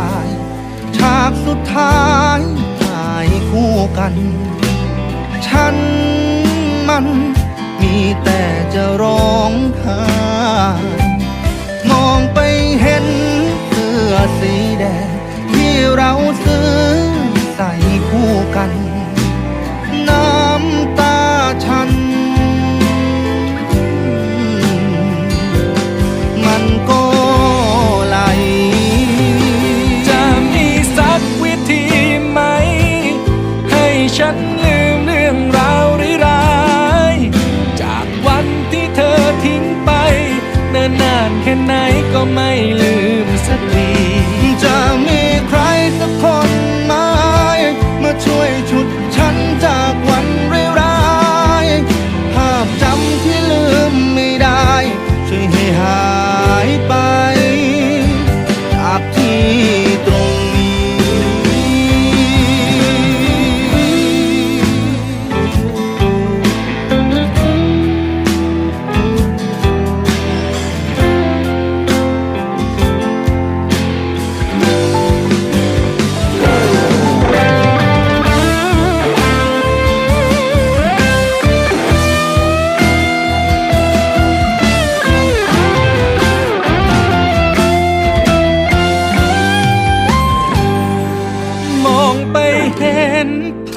ายฉากสุดท้ายถ่ายคู่กัน ฉันมันมีแต่จะรอ นานแค่ไหน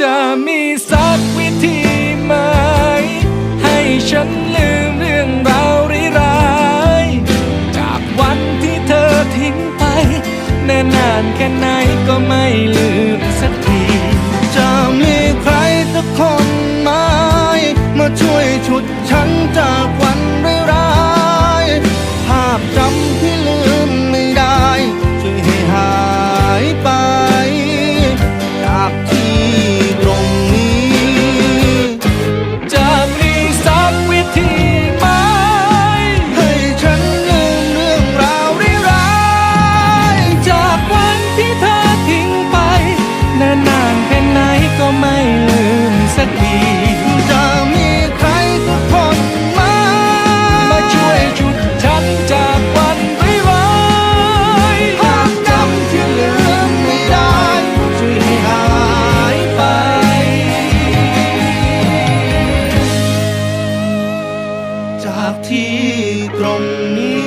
จะมีสักวิธีไหม ให้ฉันลืมเรื่องราวร้ายๆจากวันที่เธอทิ้งไปแน่นานแค่ไหน ที่ตรงนี้